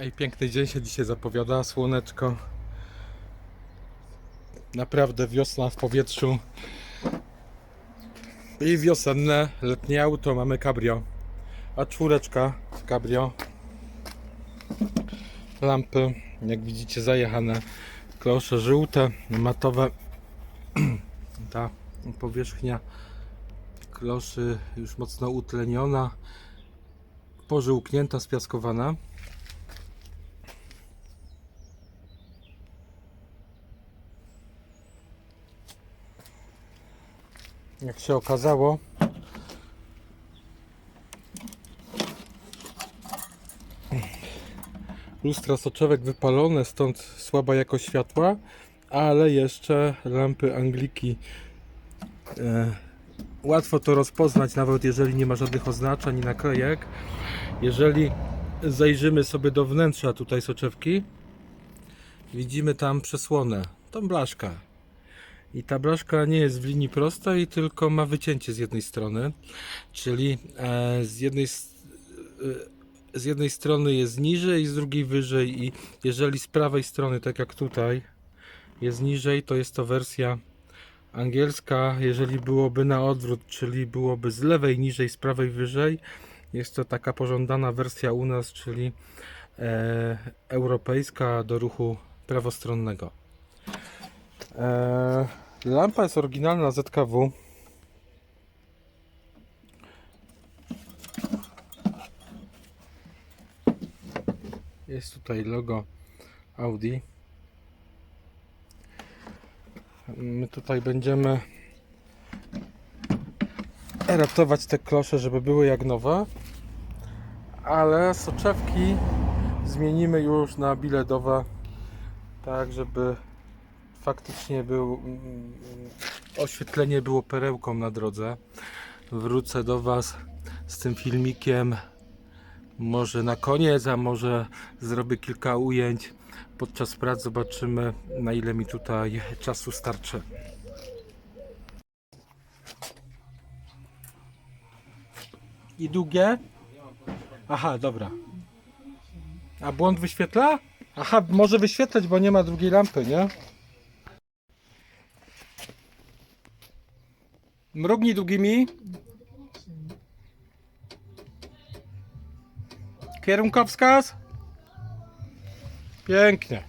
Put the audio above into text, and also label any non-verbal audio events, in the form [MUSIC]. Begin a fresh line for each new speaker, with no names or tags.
Ej, piękny dzień się dzisiaj zapowiada, słoneczko. Naprawdę wiosna w powietrzu. I wiosenne, letnie auto, mamy cabrio. A czwóreczka cabrio. Lampy, jak widzicie zajechane. Klosze żółte, matowe. [CLEARS THROAT] Ta powierzchnia kloszy już mocno utleniona. Pożółknięta, spiaskowana. Jak się okazało, lustra soczewek wypalone, stąd słaba jakość światła, ale jeszcze lampy Angliki. E, łatwo to rozpoznać, nawet jeżeli nie ma żadnych oznaczeń i naklejek. Jeżeli zajrzymy sobie do wnętrza tutaj soczewki, widzimy tam przesłonę, tą blaszkę. I ta blaszka nie jest w linii prostej, tylko ma wycięcie z jednej strony, czyli e, z jednej e, z jednej strony jest niżej, z drugiej wyżej i jeżeli z prawej strony, tak jak tutaj, jest niżej, to jest to wersja angielska. Jeżeli byłoby na odwrót, czyli byłoby z lewej niżej, z prawej wyżej, jest to taka pożądana wersja u nas, czyli e, europejska do ruchu prawostronnego. E, lampa jest oryginalna ZKW. Jest tutaj logo Audi. My tutaj będziemy ratować te klosze, żeby były jak nowe. Ale soczewki zmienimy już na biledowe, tak żeby faktycznie był mm, oświetlenie było perełką na drodze. Wrócę do Was z tym filmikiem może na koniec, a może zrobię kilka ujęć podczas prac. Zobaczymy na ile mi tutaj czasu starczy. I długie? Aha, dobra. A błąd wyświetla? Aha, może wyświetlać, bo nie ma drugiej lampy, nie? Mrugnij długimi. Kierunkowskaz? Pięknie.